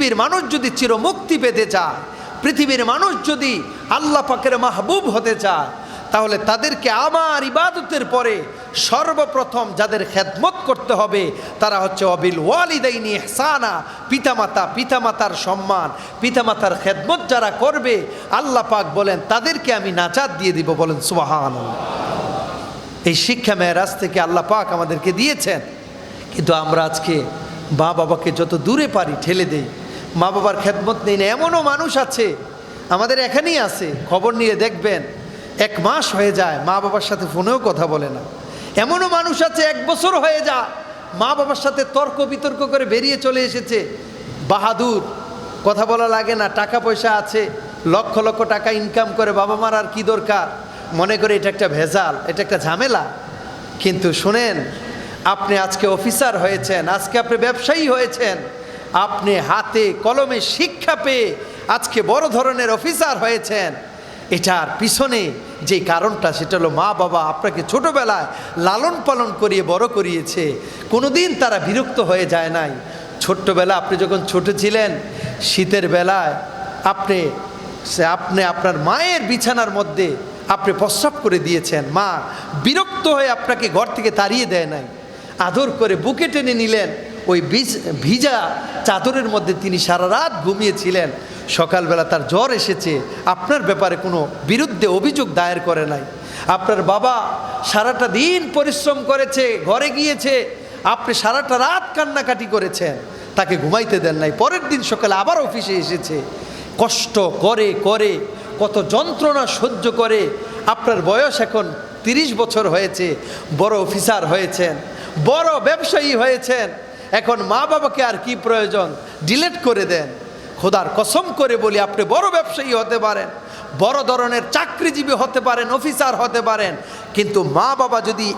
পৃথিবীর মানুষ যদি চির মুক্তি পেতে চায়, পৃথিবীর মানুষ যদি আল্লাহ পাকের মাহবুব হতে চায়, তাহলে তাদেরকে আমার ইবাদতের পরে সর্বপ্রথম যাদের খেদমত করতে হবে, তারা হচ্ছে অবিল ওয়ালিদাইনি ইহসানা, পিতামাতা, পিতামাতার সম্মান, পিতামাতার খেদমত যারা করবে, আল্লাহ পাক বলেন, তাদেরকে আমি নাচাত দিয়ে দিব বলেন সুবাহান এই শিক্ষা মেয়েরাজ থেকে আল্লাহ পাক আমাদেরকে দিয়েছেন। কিন্তু আমরা আজকে মা বাবাকে যত দূরে পারি ঠেলে দেই মা বাবার খেদমত নেই না, এমনও মানুষ আছে, আমাদের এখানেই আছে, খবর নিয়ে দেখবেন, এক মাস হয়ে যায়, মা বাবার সাথে ফোনেও কথা বলে না। এমনও মানুষ আছে, এক বছর হয়ে যায় মা বাবার সাথে তর্ক বিতর্ক করে বেরিয়ে চলে এসেছে। বাহাদুর, কথা বলা লাগে না, টাকা পয়সা আছে, লক্ষ লক্ষ টাকা ইনকাম করে বাবা মার আর কি দরকার? মনে করে এটা একটা ভেজাল, এটা একটা ঝামেলা। কিন্তু শুনেন, আপনি আজকে অফিসার হয়েছেন, আজকে আপনি ব্যবসায়ী হয়েছেন আপনি হাতে কলমে শিক্ষা পেয়ে আজকে বড় ধরনের অফিসার হয়েছেন। এটার পিছনে যে কারণটা, সেটা হলো মা বাবা আপনাকে ছোটবেলায় লালন পালন করিয়ে বড় করিয়েছে। কোনোদিন তারা বিরক্ত হয়ে যায় নাই। ছোট্টবেলা আপনি যখন ছোট ছিলেন, শীতের বেলায় আপনি, সে আপনি আপনার মায়ের বিছানার মধ্যে আপনি প্রস্রাব করে দিয়েছেন। মা বিরক্ত হয়ে আপনাকে ঘর থেকে তাড়িয়ে দেয় নাই। আদর করে বুকে টেনে নিলেন। ওই বীজ, ভিজা চাদরের মধ্যে তিনি সারা রাত ঘুমিয়েছিলেন। সকালবেলা তার জ্বর এসেছে। আপনার ব্যাপারে কোনো বিরুদ্ধে অভিযোগ দায়ের করে নাই। আপনার বাবা সারাটা দিন পরিশ্রম করেছে, ঘরে গিয়েছে। আপনি সারাটা রাত কান্নাকাটি করেছেন। তাকে ঘুমাইতে দেন নাই। পরের দিন সকালে আবার অফিসে এসেছে। কষ্ট করে করে, কত যন্ত্রণা সহ্য করে। আপনার বয়স এখন তিরিশ বছর হয়েছে। বড় অফিসার হয়েছেন, বড় ব্যবসায়ী হয়েছেন। এখন মা বাবাকে আর কি প্রয়োজন? ডিলেট করে দেন। খোদার কসম করে বলি, আপনি বড় ব্যবসায়ী হতে পারেন, বড় ধরনের চাকরিজীবী হতে পারেন, অফিসার হতে পারেন, কিন্তু মা বাবা যদি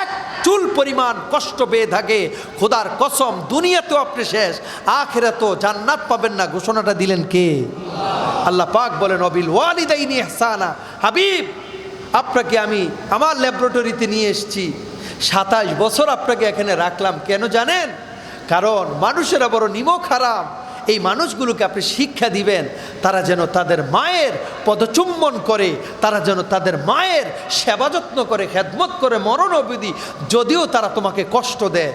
এক চুল পরিমাণ কষ্ট পেয়ে থাকে, খোদার কসম, দুনিয়াতেও আপনি শেষ আখেরা তো জান্নাত পাবেন না। ঘোষণাটা দিলেন কে? আল্লাহ পাক বলেন, অবিল ওয়ালিদাইনি ইহসানা। হাবিব, আপনাকে আমি আমার ল্যাবরেটরিতে নিয়ে এসেছি। সাতাশ বছর আপনাকে এখানে রাখলাম, কেন জানেন? কারণ মানুষেরা বড় নিমক খারাপ এই মানুষগুলোকে আপনি শিক্ষা দিবেন, তারা যেন তাদের মায়ের পদচুম্বন করে, তারা যেন তাদের মায়ের সেবা যত্ন করে, খেদমত করে, মরণ অবধি যদিও তারা তোমাকে কষ্ট দেয়।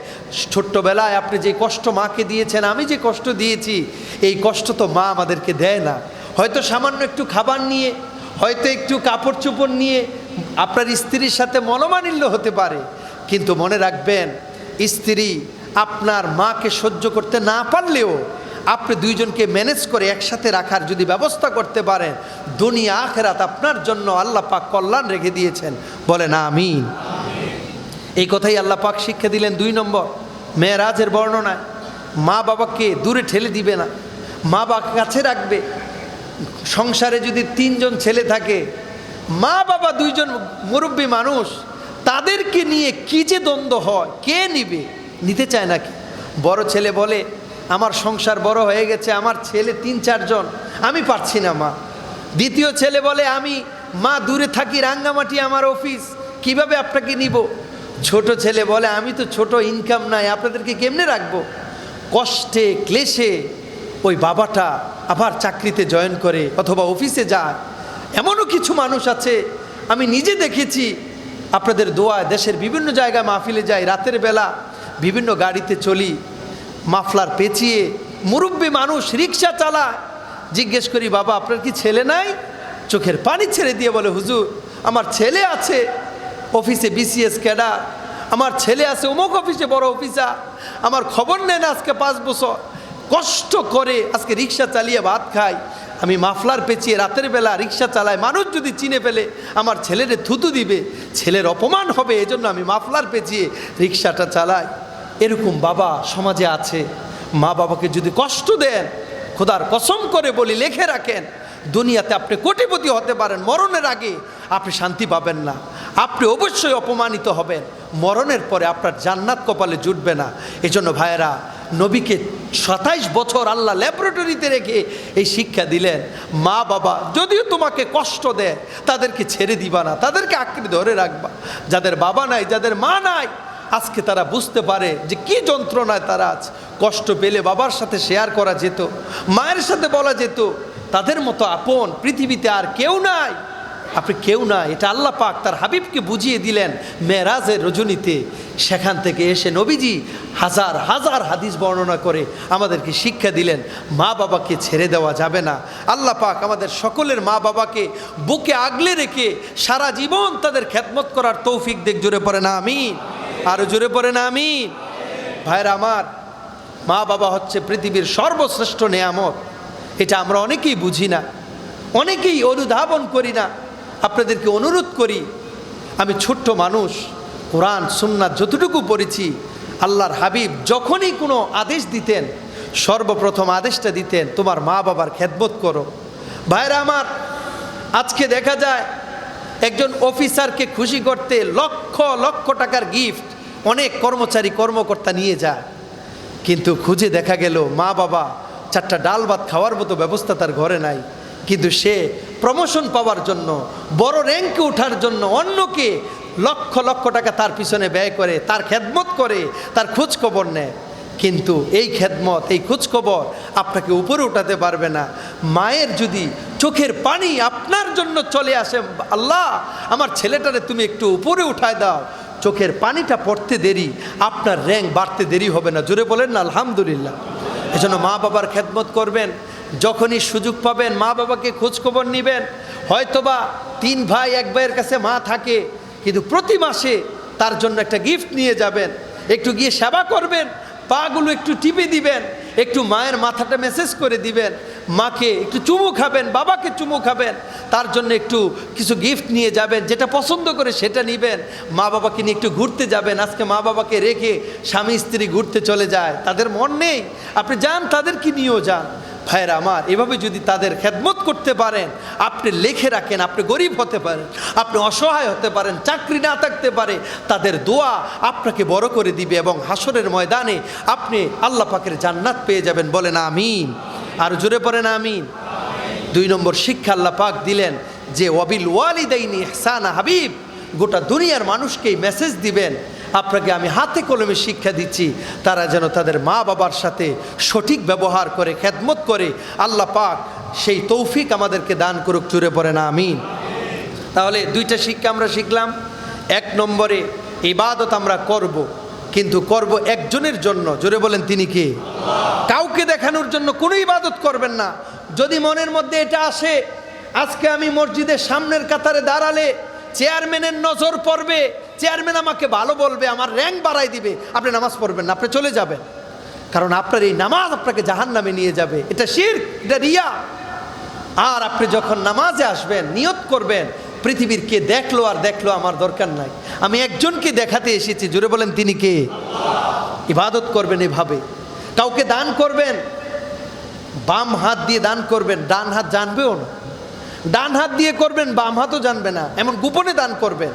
ছোট্টবেলায় আপনি যে কষ্ট মাকে দিয়েছেন, আমি যে কষ্ট দিয়েছি, এই কষ্ট তো মা আমাদেরকে দেয় না। হয়তো সামান্য একটু খাবার নিয়ে, হয়তো একটু কাপড় চোপড় নিয়ে, আপনার স্ত্রীর সাথে মনোমানিল্য হতে পারে। কিন্তু মনে রাখবেন, স্ত্রী আপনার মাকে সহ্য করতে না পারলেও আপনি দুইজনকে ম্যানেজ করে একসাথে রাখার যদি ব্যবস্থা করতে পারেন, দুনিয়া আখেরাত আপনার জন্য আল্লাহ পাক কল্যাণ রেখে দিয়েছেন। বলেন আমিন। এই কথাই আল্লাহ পাক শিক্ষা দিলেন দুই নম্বর, মেয়েরাজের বর্ণনায়। মা বাবাকে দূরে ঠেলে দিবে না, মা বাবাকে কাছে রাখবে। সংসারে যদি তিনজন ছেলে থাকে, মা বাবা দুইজন মুরব্বী মানুষ, তাদেরকে নিয়ে কী যে দ্বন্দ্ব হয়, কে নিবে? নিতে চায় নাকি? বড় ছেলে বলে, আমার সংসার বড় হয়ে গেছে, আমার ছেলে তিন চারজন আমি পারছি না, মা। দ্বিতীয় ছেলে বলে, আমি, মা দূরে থাকি, রাঙ্গামাটি আমার অফিস, কীভাবে আপনাকে নিব? ছোট ছেলে বলে, আমি তো ছোট ইনকাম নাই, আপনাদেরকে কেমনে রাখব? কষ্টে, ক্লেশে ওই বাবাটা আবার চাকরিতে জয়েন করে অথবা অফিসে যায়। এমনও কিছু মানুষ আছে, আমি নিজে দেখেছি, আপনাদের দোয়া, দেশের বিভিন্ন জায়গায় মাহফিলে যাই রাতের বেলা বিভিন্ন গাড়িতে চলি, মাফলার পেঁচিয়ে, মুরব্বী মানুষ রিক্সা চালায়। জিজ্ঞেস করি, বাবা, আপনার কি ছেলে নাই? চোখের পানি ছেড়ে দিয়ে বলে, হুজুর, আমার ছেলে আছে, অফিসে বিসিএস ক্যাডার। আমার ছেলে আছে, অমুক অফিসে বড় অফিসার। আমার খবর নেন আজকে পাঁচ বছর। কষ্ট করে আজকে রিক্সা চালিয়ে ভাত খাই। আমি মাফলার পেঁচিয়ে রাতের বেলা রিক্সা চালাই মানুষ যদি চিনে ফেলে, আমার ছেলেরে থুতু দিবে। ছেলের অপমান হবে, এজন্য আমি মাফলার পেঁচিয়ে রিক্সাটা চালাই। এরকম বাবা সমাজে আছে। মা বাবাকে যদি কষ্ট দেন, খোদার কসম করে বলি, লেখে রাখেন, দুনিয়াতে আপনি কোটিপতি হতে পারেন, মরণের আগে আপনি শান্তি পাবেন না। আপনি অবশ্যই অপমানিত হবেন। মরণের পরে আপনার জান্নাত কপালে জুটবে না। এজন্য ভাইয়েরা, নবীকে সাতাইশ বছর আল্লাহ ল্যাবরেটরিতে রেখে এই শিক্ষা দিলেন, মা বাবা, যদিও তোমাকে কষ্ট দেয়, তাদেরকে ছেড়ে দিবা না, তাদেরকে আঁকড়ে ধরে রাখবা। যাদের বাবা নাই, যাদের মা নাই আজকে তারা বুঝতে পারে যে কি যন্ত্রণায় তারা আজ কষ্ট পেলে বাবার সাথে শেয়ার করা যেত, মায়ের সাথে বলা যেত, তাদের মতো আপন পৃথিবীতে আর কেউ নাই। আপনি কেউ না এটা আল্লাহ পাক তার হাবিবকে বুঝিয়ে দিলেন মেরাজের রজনীতে। সেখান থেকে এসে নবীজি হাজার হাজার হাদিস বর্ণনা করে আমাদেরকে শিক্ষা দিলেন, মা বাবাকে ছেড়ে দেওয়া যাবে না। আল্লাহ পাক আমাদের সকলের মা বাবাকে বুকে আগলে রেখে সারা জীবন তাদের খেদমত করার তৌফিক দেখ, জোরে পড়ে না আমি আরও জোরে পড়ে না আমি ভাইরা আমার, মা বাবা হচ্ছে পৃথিবীর সর্বশ্রেষ্ঠ নেয়ামত। এটা আমরা অনেকেই বুঝি না, অনেকেই অনুধাবন করি না। আপনাদেরকে অনুরোধ করি, আমি ছোট্ট মানুষ, কোরআন, সুন্নাত যতটুকু পড়েছি, আল্লাহর হাবিব যখনই কোনো আদেশ দিতেন, সর্বপ্রথম আদেশটা দিতেন, তোমার মা বাবার খেদমত করো। ভাইরা আমার, আজকে দেখা যায় একজন অফিসারকে খুশি করতে লক্ষ লক্ষ টাকার গিফট অনেক কর্মচারী কর্মকর্তা নিয়ে যায়। কিন্তু খুঁজে দেখা গেল মা বাবা চারটা ডাল ভাত খাওয়ার মতো ব্যবস্থা তার ঘরে নাই। কিন্তু সে প্রমোশন পাওয়ার জন্য, বড় র্যাঙ্কে ওঠার জন্য অন্যকে লক্ষ লক্ষ টাকা তার পিছনে ব্যয় করে, তার খেদমত করে, তার খোঁজখবর নেয়। কিন্তু এই খেদমত, এই খোঁজখবর আপনাকে উপরে উঠাতে পারবে না। মায়ের যদি চোখের পানি আপনার জন্য চলে আসে। আল্লাহ, আমার ছেলেটারে তুমি একটু উপরে উঠায় দাও। চোখের পানিটা পড়তে দেরি, আপনার র্যাঙ্ক বাড়তে দেরি হবে না। জোরে বলেন না, আলহামদুলিল্লাহ। এজন্য মা বাবার খেদমত করবেন, যখনই সুযোগ পাবেন মা বাবাকে খোঁজখবর নেবেন। হয়তোবা তিন ভাই, এক ভাইয়ের কাছে মা থাকে, কিন্তু প্রতি মাসে তার জন্য একটা গিফট নিয়ে যাবেন। একটু গিয়ে সেবা করবেন, পাগুলো একটু টিপে দিবেন, একটু মায়ের মাথাটা মেসেজ করে দিবেন। মাকে একটু চুমু খাবেন, বাবাকে চুমু খাবেন, তার জন্য একটু কিছু গিফট নিয়ে যাবেন, যেটা পছন্দ করে সেটা নেবেন। মা বাবাকে নিয়ে একটু ঘুরতে যাবেন, আজকে মা বাবাকে রেখে স্বামী স্ত্রী ঘুরতে চলে যায়। তাদের মন নেই। আপনি যান তাদেরকে নিয়েও যান? ভাইয়েরা আমার, এভাবে যদি তাদের খেদমত করতে পারেন, আপনি লেখে রাখেন, আপনি গরিব হতে পারেন, আপনি অসহায় হতে পারেন, চাকরি না থাকতে পারে, তাদের দোয়া আপনাকে বড় করে দিবে এবং হাসরের ময়দানে আপনি আল্লাহ পাকের জান্নাত পেয়ে যাবেন। বলেন আমিন। আর জোরে পড়েন, আমিন। দুই নম্বর, শিক্ষা আল্লাহ পাক দিলেন যে, ওয়াবিল ওয়ালিদাইনি ইহসানা হাবিব, গোটা দুনিয়ার মানুষকেই মেসেজ দিবেন, আপনাকে আমি হাতে কলমে শিক্ষা দিচ্ছি, তারা যেন তাদের মা বাবার সাথে সঠিক ব্যবহার করে, খেদমত করে, আল্লাহ পাক সেই তৌফিক আমাদেরকে দান করুক চুরে পড়ে না আমিন। তাহলে দুইটা শিক্ষা আমরা শিখলাম। এক নম্বরে, ইবাদত আমরা করব। কিন্তু করব একজনের জন্য। জোরে বলেন, তিনি কে? কাউকে দেখানোর জন্য কোনো ইবাদত করবেন না। যদি মনের মধ্যে এটা আসে, আজকে আমি মসজিদের সামনের কাতারে দাঁড়ালে চেয়ারম্যানের নজর পড়বে, চেয়ারম্যান আমাকে ভালো বলবে, আমার র্যাঙ্ক বাড়াই দিবে, আপনি নামাজ পড়বেন না, আপনি চলে যাবেন। কারণ আপনার এই নামাজ আপনাকে জাহান নামে নিয়ে যাবে। এটা শির এটা রিয়া। আর আপনি যখন নামাজে আসবেন, নিয়ত করবেন পৃথিবীর কে দেখল আর দেখল আমার দরকার নাই। আমি একজনকে দেখাতে এসেছি জুড়ে বলেন তিনি কে? ইবাদত করবেন এভাবে। কাউকে দান করবেন, বাম হাত দিয়ে দান করবেন, ডান হাত জানবেও না। ডান হাত দিয়ে করবেন, বাম হাতও জানবে না, এমন গোপনে দান করবেন।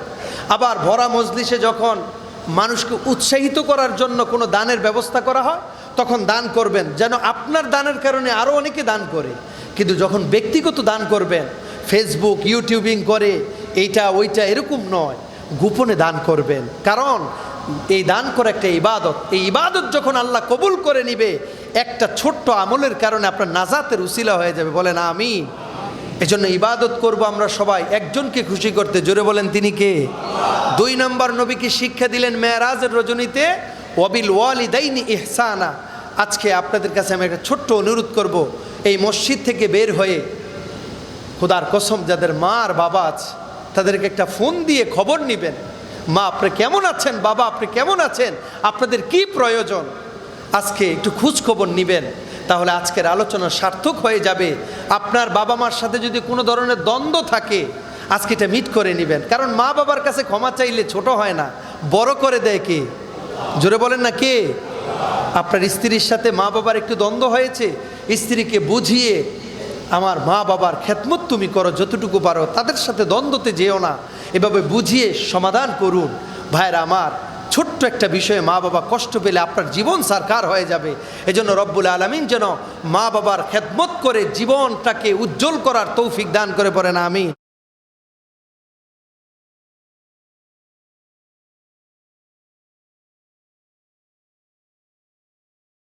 আবার ভরা মজলিসে যখন মানুষকে উৎসাহিত করার জন্য কোনো দানের ব্যবস্থা করা হয়, তখন দান করবেন। যেন আপনার দানের কারণে আরও অনেকে দান করে। কিন্তু যখন ব্যক্তিগত দান করবেন ফেসবুক ইউটিউবিং করে, এইটা, ওইটা এরকম নয়। গোপনে দান করবেন। কারণ এই দান করা একটা ইবাদত। এই ইবাদত যখন আল্লাহ কবুল করে নিবে, একটা ছোট্ট আমলের কারণে আপনার নাজাতের উসিলা হয়ে যাবে। বলেন আমি এজন্য ইবাদত করব আমরা সবাই। একজনকে খুশি করতে জোরে বলেন, তিনি কে? দুই নম্বর নবীকে শিক্ষা দিলেন মেয়ারাজের রজনীতে, ওয়াবিল ওয়ালিদাইনি ইহসানা। আজকে আপনাদের কাছে আমি একটা ছোট্ট অনুরোধ করব। এই মসজিদ থেকে বের হয়ে খোদার কসম, যাদের মা আর বাবা আছে, তাদেরকে একটা ফোন দিয়ে খবর নেবেন। মা, আপনি কেমন আছেন? বাবা, আপনি কেমন আছেন? আপনাদের কি প্রয়োজন? আজকে একটু খোঁজ খবর নেবেন। তাহলে আজকের আলোচনা সার্থক হয়ে যাবে। আপনার বাবা মার সাথে যদি কোনো ধরনের দ্বন্দ্ব থাকে, আজকে এটা মিট করে নেবেন। কারণ মা বাবার কাছে ক্ষমা চাইলে ছোট হয় না। বড় করে দেয় কে? জোরে বলেন না কে? আপনার স্ত্রীর সাথে মা বাবার একটু দ্বন্দ্ব হয়েছে। স্ত্রীকে বুঝিয়ে আমার মা বাবার খেতমত তুমি করো, যতটুকু পারো, তাদের সাথে দ্বন্দ্বতে যেও না। এভাবে বুঝিয়ে সমাধান করুন। ভাইরা আমার, ছোট্ট একটা বিষয়ে মা বাবা কষ্ট পেলে আপনার জীবন সারকার হয়ে যাবে। এজন্য রব্বুল আলমিন যেন মা বাবার খেদমত করে জীবনটাকে উজ্জ্বল করার তৌফিক দান করে পড়েন আমি